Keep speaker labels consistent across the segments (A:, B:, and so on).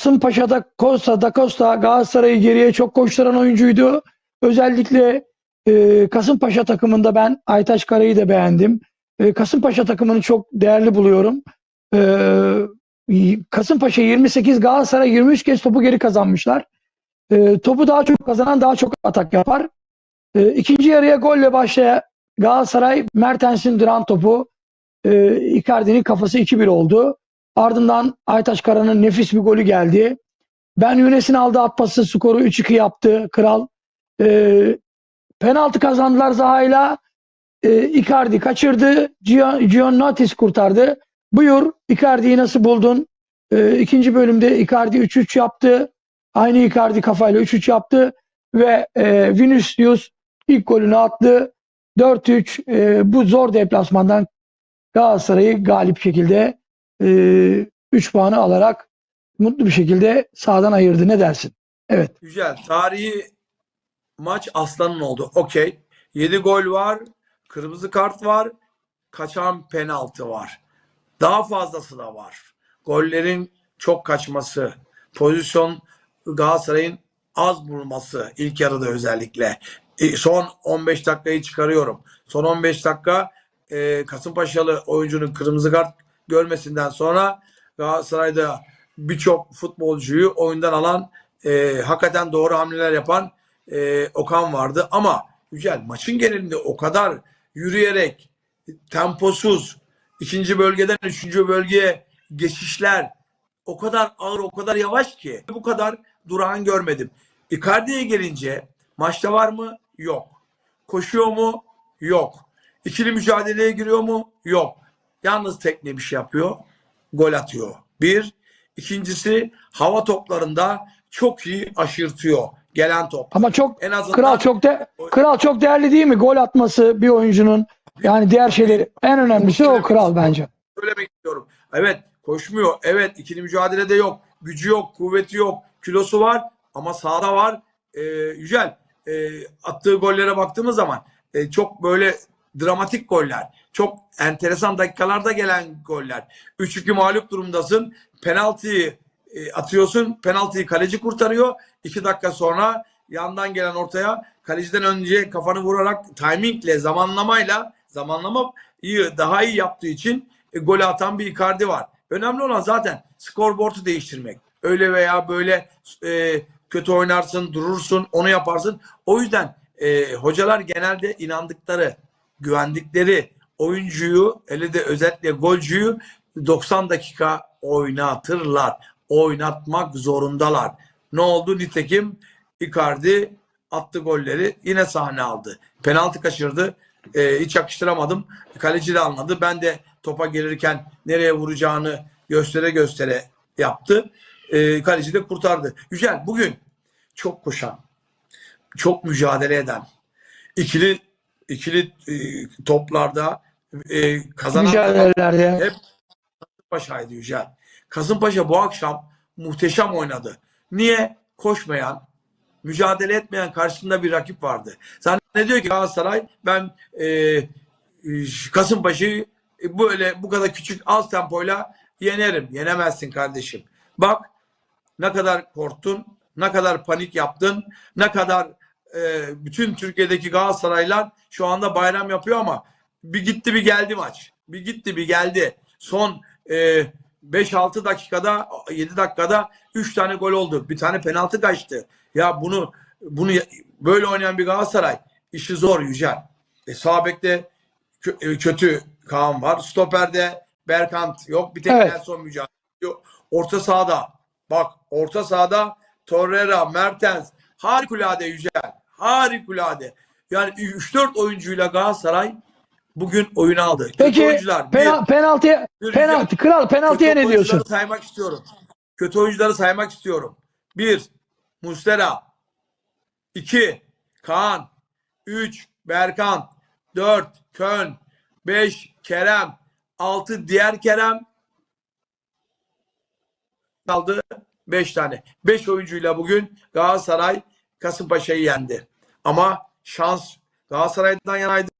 A: Kasımpaşa'da Costa da Costa Galatasaray'ı geriye çok koşturan oyuncuydu. Özellikle e, Kasımpaşa takımında ben Aytaç Kara'yı da beğendim. E, Kasımpaşa takımını çok değerli buluyorum. E, Kasımpaşa 28, Galatasaray 23 kez topu geri kazanmışlar. E, topu daha çok kazanan daha çok atak yapar. E, ikinci yarıya golle başlayan Galatasaray Mertens'in duran topu e, Icardi'nin kafası 2-1 oldu. Ardından Aytaç Kara'nın nefis bir golü geldi. Ben Yunus'un aldığı at pası skoru 3-2 yaptı Kral. E, penaltı kazandılar Zaha'yla. E, Icardi kaçırdı. Gian, Giannoutis kurtardı. Buyur Icardi'yi nasıl buldun? E, ikinci bölümde Icardi 3-3 yaptı. Aynı Icardi kafayla 3-3 yaptı. Ve e, Vinicius ilk golünü attı. 4-3 e, bu zor deplasmandan Galatasaray'ı galip şekilde 3 puanı alarak mutlu bir şekilde sahadan ayırdı. Ne dersin? Evet.
B: Güzel. Tarihi maç aslanın oldu. Okey. 7 gol var. Kırmızı kart var. Kaçan penaltı var. Daha fazlası da var. Gollerin çok kaçması. Pozisyon Galatasaray'ın az bulması. ilk yarıda özellikle. E, Son 15 dakikayı çıkarıyorum. Son 15 dakika e, Kasımpaşalı oyuncunun kırmızı kart görmesinden sonra Galatasaray'da birçok futbolcuyu oyundan alan e, hakikaten doğru hamleler yapan e, Okan vardı. Ama güzel maçın genelinde o kadar yürüyerek temposuz ikinci bölgeden üçüncü bölgeye geçişler o kadar ağır o kadar yavaş ki bu kadar durağan görmedim. Icardi'ye gelince maçta var mı? Yok. Koşuyor mu? Yok. İkili mücadeleye giriyor mu? Yok. Yalnız tekne bir şey yapıyor. Gol atıyor. Bir. İkincisi hava toplarında çok iyi aşırtıyor gelen top.
A: Ama çok
B: En azından
A: kral çok de, kral çok değerli değil mi? Gol atması bir oyuncunun yani diğer şeyleri en önemlisi o kral bence.
B: söylemek istiyorum. Evet koşmuyor. Evet ikili mücadelede yok. Gücü yok, kuvveti yok. Kilosu var ama sahada var. Ee, Yücel e, attığı gollere baktığımız zaman e, çok böyle dramatik goller. Çok enteresan dakikalarda gelen goller. 3-2 mağlup durumdasın. Penaltıyı e, atıyorsun. Penaltıyı kaleci kurtarıyor. 2 dakika sonra yandan gelen ortaya kaleciden önce kafanı vurarak timingle, zamanlamayla zamanlama iyi, daha iyi yaptığı için e, golü atan bir Icardi var. Önemli olan zaten skorboardu değiştirmek. Öyle veya böyle e, kötü oynarsın, durursun, onu yaparsın. O yüzden e, hocalar genelde inandıkları, güvendikleri oyuncuyu, hele de özellikle golcüyü 90 dakika oynatırlar. Oynatmak zorundalar. Ne oldu? Nitekim Icardi attı golleri yine sahne aldı. Penaltı kaçırdı. E, hiç yakıştıramadım. Kaleci de anladı. Ben de topa gelirken nereye vuracağını göstere göstere yaptı. E, kaleci de kurtardı. Güzel. Bugün çok koşan, çok mücadele eden, ikili ikili e, toplarda e, kazanan hep Kasımpaşa'ydı Yücel. Kasımpaşa bu akşam muhteşem oynadı. Niye? Koşmayan, mücadele etmeyen karşısında bir rakip vardı. Zannediyor ki Galatasaray ben e, e, Kasımpaşa'yı böyle bu kadar küçük az tempoyla yenerim. Yenemezsin kardeşim. Bak ne kadar korktun, ne kadar panik yaptın, ne kadar e, bütün Türkiye'deki Galatasaraylar şu anda bayram yapıyor ama bir gitti bir geldi maç. Bir gitti bir geldi. Son e, 5-6 dakikada 7 dakikada 3 tane gol oldu. Bir tane penaltı kaçtı. Ya bunu bunu böyle oynayan bir Galatasaray işi zor Yücel. E, sağ bekte e, kötü Kaan var. Stoper'de Berkant yok. Bir tek
A: Evet.
B: Nelson mücadele ediyor. Orta sahada bak orta sahada Torreira, Mertens harikulade Yücel. Harikulade. Yani 3-4 oyuncuyla Galatasaray bugün oyunu aldı. Kötü
A: Peki
B: oyuncular. Bir-
A: pena, penaltı
B: bir-
A: penaltı kral penaltıya
B: Kötü
A: ne diyorsun?
B: oyuncuları saymak istiyorum. Kötü oyuncuları saymak istiyorum. Bir, Mustera. iki Kaan. Üç, Berkan. Dört, Köln. Beş, Kerem. Altı, diğer Kerem. Kaldı beş tane. Beş oyuncuyla bugün Galatasaray Kasımpaşa'yı yendi. Ama şans Galatasaray'dan yanaydı.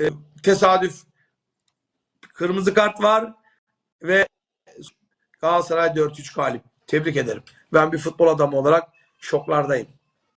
B: E, tesadüf kırmızı kart var ve Galatasaray 4-3 galip. Tebrik ederim. Ben bir futbol adamı olarak şoklardayım.